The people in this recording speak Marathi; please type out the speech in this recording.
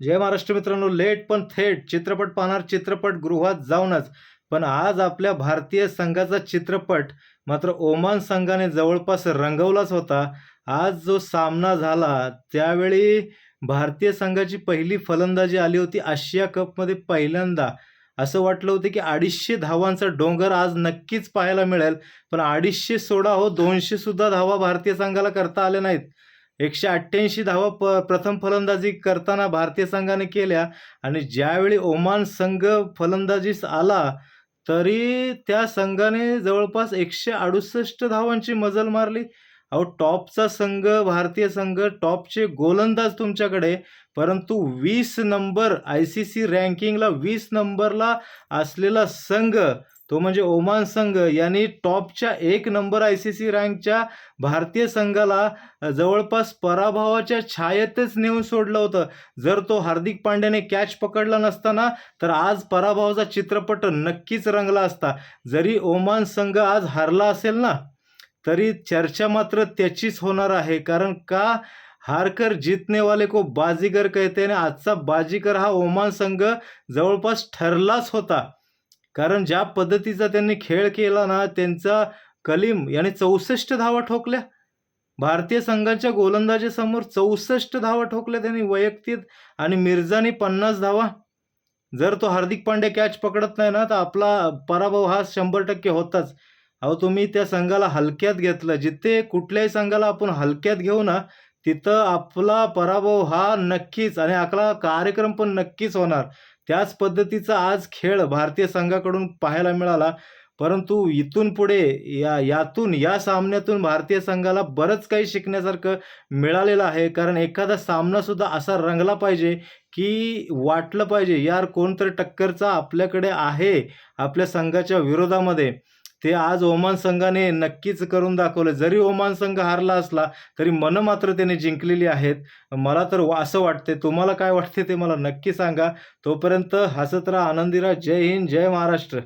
जय महाराष्ट्र मित्रांनो लेट पण थेट चित्रपट पाहणार चित्रपटगृहात जाऊनच. पण आज आपल्या भारतीय संघाचा चित्रपट मात्र ओमान संघाने जवळपास रंगवलाच होता. आज जो सामना झाला त्यावेळी भारतीय संघाची पहिली फलंदाजी आली होती आशिया कपमध्ये पहिल्यांदा. असं वाटलं होतं की अडीचशे धावांचा डोंगर आज नक्कीच पाहायला मिळेल. पण अडीचशे सोडा हो दोनशे सुद्धा धावा भारतीय संघाला करता आल्या नाहीत. एकशे अठ्ठ्याऐंशी धावा प प्रथम फलंदाजी करताना भारतीय संघाने केल्या. आणि ज्यावेळी ओमान संघ फलंदाजीस आला तरी त्या संघाने जवळपास एकशे अडुसष्ट धावांची मजल मारली. अहो टॉपचा संघ भारतीय संघ टॉपचे गोलंदाज तुमच्याकडे. परंतु वीस नंबर आय सी सी रँकिंगला वीस नंबरला असलेला संघ तो म्हणजे ओमान संघ यांनी टॉपच्या एक नंबर आय सी सी रँकच्या भारतीय संघाला जवळपास पराभवाच्या छायेतच नेऊन सोडलं होतं. जर तो हार्दिक पांड्याने कॅच पकडला नसताना तर आज पराभवाचा चित्रपट नक्कीच रंगला असता. जरी ओमान संघ आज हरला असेल ना तरी चर्चा मात्र त्याचीच होणार आहे. कारण का? हारकर जीतने वाले को बाजीगर कहते आणि आजचा बाजीगर हा ओमान संघ जवळपास ठरलाच होता. कारण ज्या पद्धतीचा त्यांनी खेळ केला ना त्यांचा कलीम याने चौसष्ट धावा ठोकल्या. भारतीय संघाच्या गोलंदाजीसमोर चौसष्ट धावा ठोकल्या त्यांनी वैयक्तिक आणि मिर्झानी पन्नास धावा. जर तो हार्दिक पांड्या कॅच पकडत नाही ना तर आपला पराभव हा शंभर टक्के होताच. अहो तुम्ही त्या संघाला हलक्यात घेतलं. जिथे कुठल्याही संघाला आपण हलक्यात घेऊ ना तिथं आपला पराभव हा नक्कीच आणि आपला कार्यक्रम पण नक्कीच होणार. त्याच पद्धतीचा आज खेळ भारतीय संघाकडून पाहायला मिळाला. परंतु इथून पुढे या यातून या सामन्यातून भारतीय संघाला बरंच काही शिकण्यासारखं मिळालेलं आहे. कारण एखादा सामनासुद्धा असा रंगला पाहिजे की वाटलं पाहिजे यार कोणतरी टक्करचा आपल्याकडे आहे आपल्या संघाच्या विरोधामध्ये. ते आज ओमान संघाने नक्कीच करून दाखवलं. जरी ओमान संघ हारला असला तरी मनं मात्र त्याने जिंकलेली आहेत. मला तर वा- असं वाटते तुम्हाला काय वाटते ते मला नक्की सांगा. तोपर्यंत हसत राहा आनंदी राहा जय हिंद जय महाराष्ट्र.